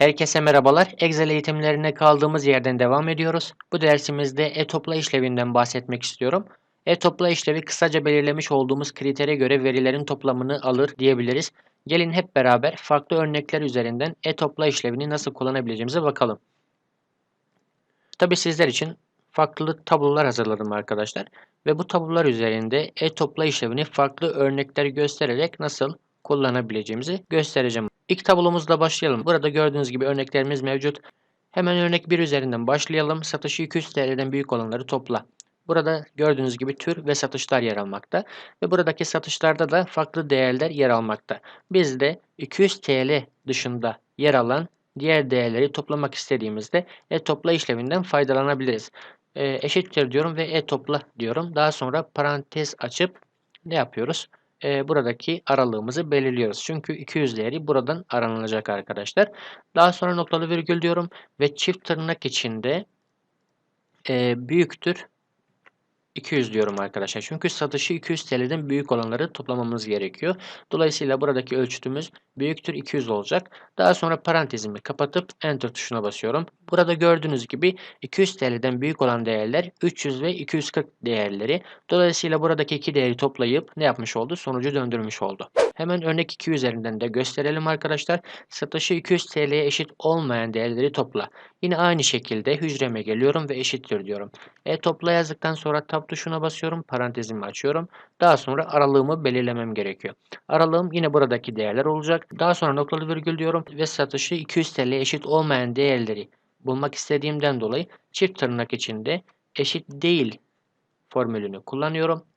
Herkese merhabalar. Excel eğitimlerine kaldığımız yerden devam ediyoruz. Bu dersimizde e-topla işlevinden bahsetmek istiyorum. E-topla işlevi kısaca belirlemiş olduğumuz kritere göre verilerin toplamını alır diyebiliriz. Gelin hep beraber farklı örnekler üzerinden e-topla işlevini nasıl kullanabileceğimize bakalım. Tabi sizler için farklı tablolar hazırladım arkadaşlar. Ve bu tablolar üzerinde e-topla işlevini farklı örnekler göstererek nasıl kullanabileceğimizi göstereceğim. İlk tablomuzla başlayalım. Burada gördüğünüz gibi örneklerimiz mevcut. Hemen örnek 1 üzerinden başlayalım. Satışı 200 TL'den büyük olanları topla. Burada gördüğünüz gibi tür ve satışlar yer almakta. Ve buradaki satışlarda da farklı değerler yer almakta. Biz de 200 TL dışında yer alan diğer değerleri toplamak istediğimizde e-topla işleminden faydalanabiliriz. E, eşittir diyorum ve e-topla diyorum. Daha sonra parantez açıp ne yapıyoruz? E, buradaki aralığımızı belirliyoruz. Çünkü 200 değeri buradan aranılacak arkadaşlar. Daha sonra noktalı virgül diyorum ve çift tırnak içinde e, büyüktür 200 diyorum arkadaşlar. Çünkü satışı 200 TL'den büyük olanları toplamamız gerekiyor. Dolayısıyla buradaki ölçütümüz büyüktür 200 olacak. Daha sonra parantezimi kapatıp enter tuşuna basıyorum. Burada gördüğünüz gibi 200 TL'den büyük olan değerler 300 ve 240 değerleri. Dolayısıyla buradaki iki değeri toplayıp ne yapmış oldu? Sonucu döndürmüş oldu. Hemen örnek 2 üzerinden de gösterelim arkadaşlar. Satışı 200 TL'ye eşit olmayan değerleri topla. Yine aynı şekilde hücreme geliyorum ve eşittir diyorum. E topla yazdıktan sonra tab tuşuna basıyorum. Parantezimi açıyorum. Daha sonra aralığımı belirlemem gerekiyor. Aralığım yine buradaki değerler olacak. Daha sonra noktalı virgül diyorum ve satışı 200 TL'ye eşit olmayan değerleri bulmak istediğimden dolayı çift tırnak içinde eşit değil formülünü kullanıyorum.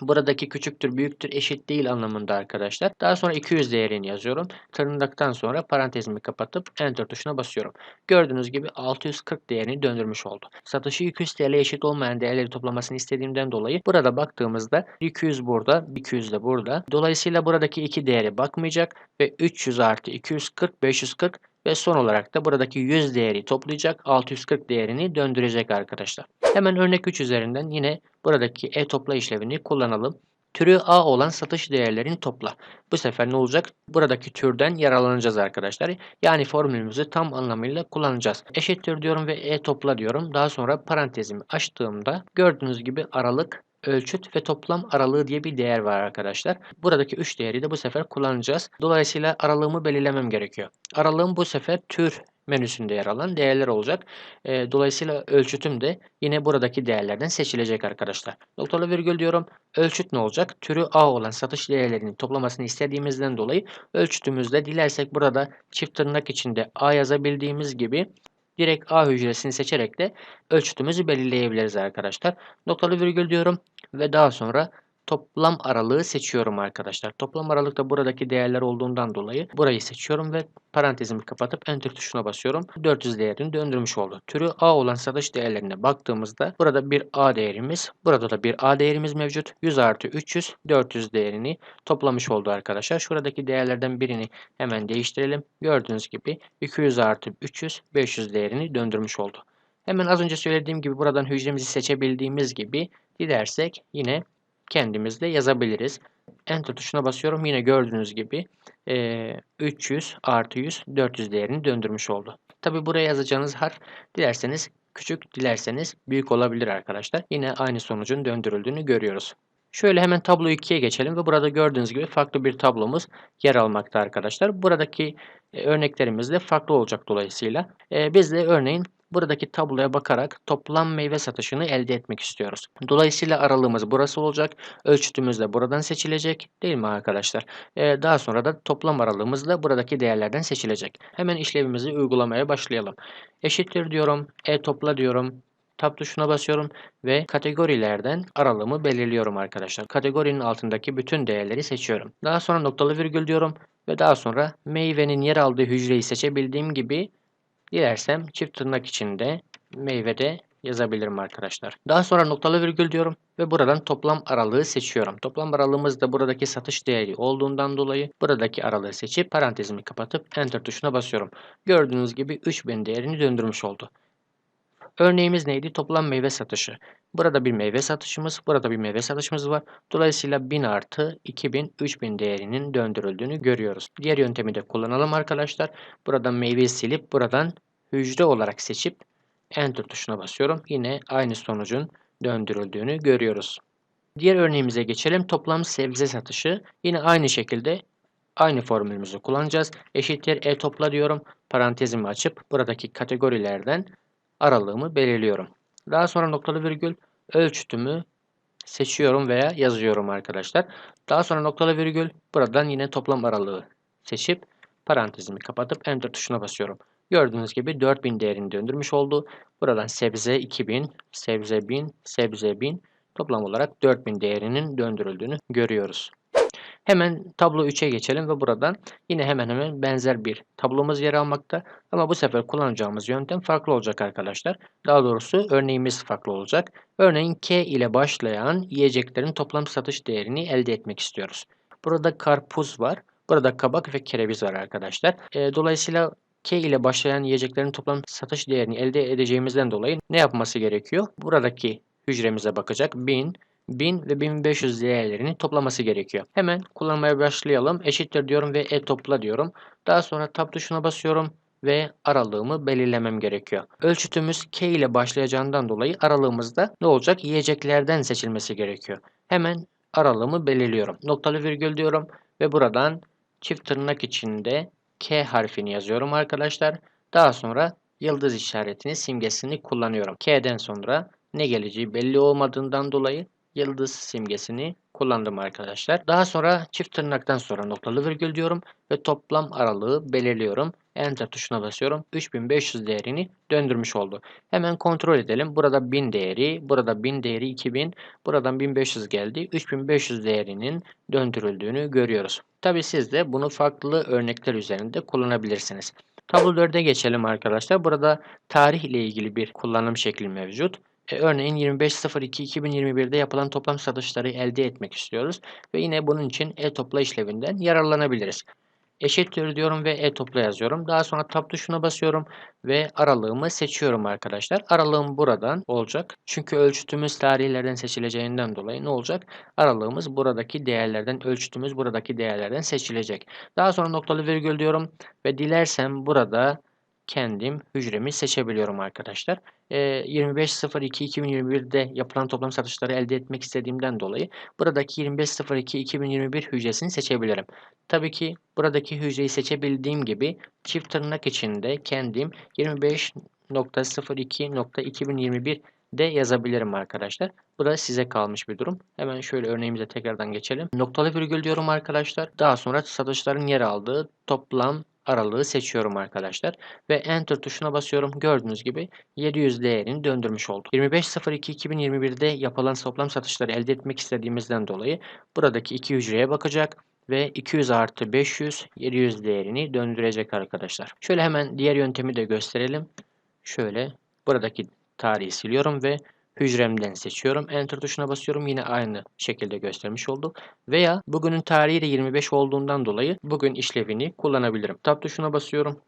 Buradaki küçüktür, büyüktür, eşit değil anlamında arkadaşlar. Daha sonra 200 değerini yazıyorum. Tırnaktan sonra parantezimi kapatıp Enter tuşuna basıyorum. Gördüğünüz gibi 640 değerini döndürmüş oldu. Satışı 200 TL eşit olmayan değerleri toplamasını istediğimden dolayı burada baktığımızda 200 burada, 200 de burada. Dolayısıyla buradaki iki değeri bakmayacak ve 300 artı 240, 540 ve son olarak da buradaki 100 değeri toplayacak 640 değerini döndürecek arkadaşlar. Hemen örnek 3 üzerinden yine buradaki e-topla işlevini kullanalım. Türü A olan satış değerlerini topla. Bu sefer ne olacak? Buradaki türden yararlanacağız arkadaşlar. Yani formülümüzü tam anlamıyla kullanacağız. Eşittir diyorum ve e topla diyorum. Daha sonra parantezimi açtığımda gördüğünüz gibi aralık ölçüt ve toplam aralığı diye bir değer var arkadaşlar. Buradaki 3 değeri de bu sefer kullanacağız. Dolayısıyla aralığımı belirlemem gerekiyor. Aralığım bu sefer tür menüsünde yer alan değerler olacak. E, dolayısıyla ölçütüm de yine buradaki değerlerden seçilecek arkadaşlar. Noktalı virgül diyorum. Ölçüt ne olacak? Türü A olan satış değerlerinin toplamasını istediğimizden dolayı ölçütümüzde dilersek burada çift tırnak içinde A yazabildiğimiz gibi direkt A hücresini seçerek de ölçütümüzü belirleyebiliriz arkadaşlar. Noktalı virgül diyorum ve daha sonra toplam aralığı seçiyorum arkadaşlar. Toplam aralıkta buradaki değerler olduğundan dolayı burayı seçiyorum ve parantezimi kapatıp enter tuşuna basıyorum. 400 değerini döndürmüş oldu. Türü A olan satış değerlerine baktığımızda burada bir A değerimiz, burada da bir A değerimiz mevcut. 100 artı 300, 400 değerini toplamış oldu arkadaşlar. Şuradaki değerlerden birini hemen değiştirelim. Gördüğünüz gibi 200 artı 300, 500 değerini döndürmüş oldu. Hemen az önce söylediğim gibi buradan hücremizi seçebildiğimiz gibi dilersek yine kendimiz de yazabiliriz. Enter tuşuna basıyorum. Yine gördüğünüz gibi e, 300 artı 100 400 değerini döndürmüş oldu. Tabi buraya yazacağınız harf dilerseniz küçük dilerseniz büyük olabilir arkadaşlar. Yine aynı sonucun döndürüldüğünü görüyoruz. Şöyle hemen tablo 2'ye geçelim ve burada gördüğünüz gibi farklı bir tablomuz yer almakta arkadaşlar. Buradaki e, örneklerimiz de farklı olacak dolayısıyla. E, biz de örneğin buradaki tabloya bakarak toplam meyve satışını elde etmek istiyoruz. Dolayısıyla aralığımız burası olacak. Ölçütümüz de buradan seçilecek değil mi arkadaşlar? Ee, daha sonra da toplam aralığımız da buradaki değerlerden seçilecek. Hemen işlevimizi uygulamaya başlayalım. Eşittir diyorum. E topla diyorum. Tab tuşuna basıyorum ve kategorilerden aralığımı belirliyorum arkadaşlar. Kategorinin altındaki bütün değerleri seçiyorum. Daha sonra noktalı virgül diyorum ve daha sonra meyvenin yer aldığı hücreyi seçebildiğim gibi Dilersem çift tırnak içinde meyvede yazabilirim arkadaşlar. Daha sonra noktalı virgül diyorum ve buradan toplam aralığı seçiyorum. Toplam aralığımız da buradaki satış değeri olduğundan dolayı buradaki aralığı seçip parantezimi kapatıp enter tuşuna basıyorum. Gördüğünüz gibi 3000 değerini döndürmüş oldu. Örneğimiz neydi? Toplam meyve satışı. Burada bir meyve satışımız, burada bir meyve satışımız var. Dolayısıyla 1000 artı 2000, 3000 değerinin döndürüldüğünü görüyoruz. Diğer yöntemi de kullanalım arkadaşlar. Buradan meyveyi silip buradan hücre olarak seçip Enter tuşuna basıyorum. Yine aynı sonucun döndürüldüğünü görüyoruz. Diğer örneğimize geçelim. Toplam sebze satışı. Yine aynı şekilde aynı formülümüzü kullanacağız. Eşittir e topla diyorum. Parantezimi açıp buradaki kategorilerden aralığımı belirliyorum. Daha sonra noktalı virgül ölçütümü seçiyorum veya yazıyorum arkadaşlar. Daha sonra noktalı virgül buradan yine toplam aralığı seçip parantezimi kapatıp enter tuşuna basıyorum. Gördüğünüz gibi 4000 değerini döndürmüş oldu. Buradan sebze 2000, sebze 1000, sebze 1000 toplam olarak 4000 değerinin döndürüldüğünü görüyoruz. Hemen tablo 3'e geçelim ve buradan yine hemen hemen benzer bir tablomuz yer almakta. Ama bu sefer kullanacağımız yöntem farklı olacak arkadaşlar. Daha doğrusu örneğimiz farklı olacak. Örneğin K ile başlayan yiyeceklerin toplam satış değerini elde etmek istiyoruz. Burada karpuz var. Burada kabak ve kereviz var arkadaşlar. E, dolayısıyla K ile başlayan yiyeceklerin toplam satış değerini elde edeceğimizden dolayı ne yapması gerekiyor? Buradaki hücremize bakacak. 1000, 1000 ve 1500 değerlerini toplaması gerekiyor. Hemen kullanmaya başlayalım. Eşittir diyorum ve e topla diyorum. Daha sonra tab tuşuna basıyorum ve aralığımı belirlemem gerekiyor. Ölçütümüz K ile başlayacağından dolayı aralığımızda ne olacak? Yiyeceklerden seçilmesi gerekiyor. Hemen aralığımı belirliyorum. Noktalı virgül diyorum ve buradan çift tırnak içinde K harfini yazıyorum arkadaşlar. Daha sonra yıldız işaretini simgesini kullanıyorum. K'den sonra ne geleceği belli olmadığından dolayı yıldız simgesini kullandım arkadaşlar. Daha sonra çift tırnaktan sonra noktalı virgül diyorum ve toplam aralığı belirliyorum. Enter tuşuna basıyorum. 3500 değerini döndürmüş oldu. Hemen kontrol edelim. Burada 1000 değeri, burada 1000 değeri 2000, buradan 1500 geldi. 3500 değerinin döndürüldüğünü görüyoruz. Tabi siz de bunu farklı örnekler üzerinde kullanabilirsiniz. Tablo 4'e geçelim arkadaşlar. Burada tarih ile ilgili bir kullanım şekli mevcut. E, örneğin 25.02.2021'de yapılan toplam satışları elde etmek istiyoruz. Ve yine bunun için e-topla işlevinden yararlanabiliriz. Eşittir diyorum ve e-topla yazıyorum. Daha sonra tab tuşuna basıyorum ve aralığımı seçiyorum arkadaşlar. Aralığım buradan olacak. Çünkü ölçütümüz tarihlerden seçileceğinden dolayı ne olacak? Aralığımız buradaki değerlerden, ölçütümüz buradaki değerlerden seçilecek. Daha sonra noktalı virgül diyorum ve dilersem burada kendim hücremi seçebiliyorum arkadaşlar. E, 25.02.2021'de yapılan toplam satışları elde etmek istediğimden dolayı buradaki 25.02.2021 hücresini seçebilirim. Tabii ki buradaki hücreyi seçebildiğim gibi çift tırnak içinde kendim 25.02.2021 de yazabilirim arkadaşlar. Bu da size kalmış bir durum. Hemen şöyle örneğimize tekrardan geçelim. Noktalı virgül diyorum arkadaşlar. Daha sonra satışların yer aldığı toplam aralığı seçiyorum arkadaşlar. Ve Enter tuşuna basıyorum. Gördüğünüz gibi 700 değerini döndürmüş olduk. 25.02.2021'de yapılan toplam satışları elde etmek istediğimizden dolayı buradaki iki hücreye bakacak ve 200 artı 500 700 değerini döndürecek arkadaşlar. Şöyle hemen diğer yöntemi de gösterelim. Şöyle buradaki tarihi siliyorum ve hücremden seçiyorum. Enter tuşuna basıyorum. Yine aynı şekilde göstermiş oldu. Veya bugünün tarihi de 25 olduğundan dolayı bugün işlevini kullanabilirim. Tab tuşuna basıyorum.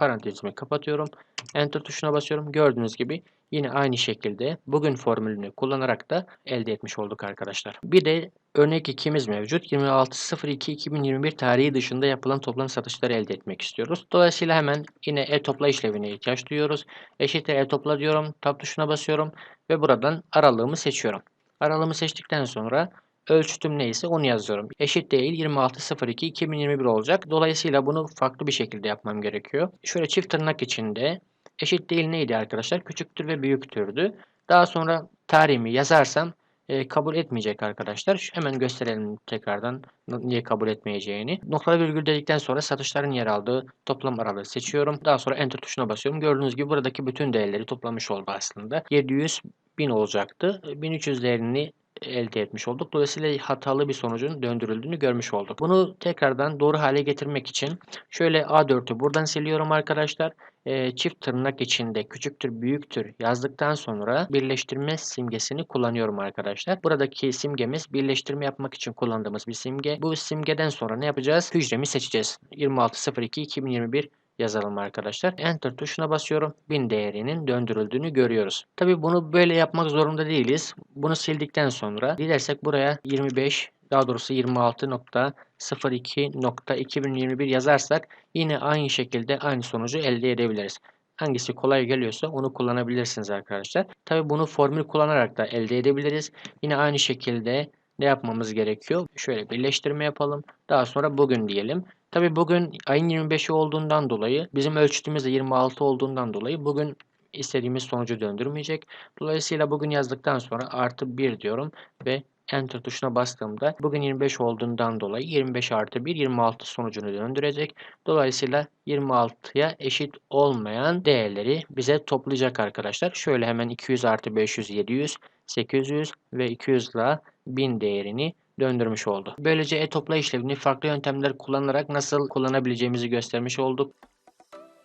Parantezimi kapatıyorum. Enter tuşuna basıyorum. Gördüğünüz gibi yine aynı şekilde bugün formülünü kullanarak da elde etmiş olduk arkadaşlar. Bir de örnek 2'miz mevcut. 26.02.2021 tarihi dışında yapılan toplam satışları elde etmek istiyoruz. Dolayısıyla hemen yine e-topla işlevine ihtiyaç duyuyoruz. Eşittir e-topla diyorum. Tab tuşuna basıyorum ve buradan aralığımı seçiyorum. Aralığımı seçtikten sonra ölçütüm neyse onu yazıyorum. Eşit değil 26.02.2021 olacak. Dolayısıyla bunu farklı bir şekilde yapmam gerekiyor. Şöyle çift tırnak içinde eşit değil neydi arkadaşlar? Küçüktür ve büyüktürdü. Daha sonra tarihimi yazarsam e, kabul etmeyecek arkadaşlar. Hemen gösterelim tekrardan niye kabul etmeyeceğini. Noktalı virgül dedikten sonra satışların yer aldığı toplam aralığı seçiyorum. Daha sonra enter tuşuna basıyorum. Gördüğünüz gibi buradaki bütün değerleri toplamış oldu aslında. 700 bin olacaktı. 1300 değerini elde etmiş olduk. Dolayısıyla hatalı bir sonucun döndürüldüğünü görmüş olduk. Bunu tekrardan doğru hale getirmek için şöyle A4'ü buradan siliyorum arkadaşlar. E, çift tırnak içinde küçüktür büyüktür yazdıktan sonra birleştirme simgesini kullanıyorum arkadaşlar. Buradaki simgemiz birleştirme yapmak için kullandığımız bir simge. Bu simgeden sonra ne yapacağız? Hücremi seçeceğiz. 26.02.2021 yazalım arkadaşlar. Enter tuşuna basıyorum. 1000 değerinin döndürüldüğünü görüyoruz. Tabi bunu böyle yapmak zorunda değiliz. Bunu sildikten sonra dilersek buraya 25 daha doğrusu 26.02.2021 yazarsak yine aynı şekilde aynı sonucu elde edebiliriz. Hangisi kolay geliyorsa onu kullanabilirsiniz arkadaşlar. Tabi bunu formül kullanarak da elde edebiliriz. Yine aynı şekilde ne yapmamız gerekiyor? Şöyle birleştirme yapalım. Daha sonra bugün diyelim. Tabi bugün ayın 25'i olduğundan dolayı bizim ölçütümüz de 26 olduğundan dolayı bugün istediğimiz sonucu döndürmeyecek. Dolayısıyla bugün yazdıktan sonra artı 1 diyorum ve Enter tuşuna bastığımda bugün 25 olduğundan dolayı 25 artı 1 26 sonucunu döndürecek. Dolayısıyla 26'ya eşit olmayan değerleri bize toplayacak arkadaşlar. Şöyle hemen 200 artı 500 700 800 ve 200 ile 1000 değerini döndürmüş oldu. Böylece e-topla işlevini farklı yöntemler kullanarak nasıl kullanabileceğimizi göstermiş olduk.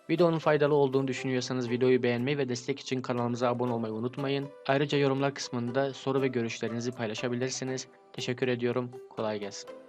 Videonun faydalı olduğunu düşünüyorsanız videoyu beğenmeyi ve destek için kanalımıza abone olmayı unutmayın. Ayrıca yorumlar kısmında soru ve görüşlerinizi paylaşabilirsiniz. Teşekkür ediyorum. Kolay gelsin.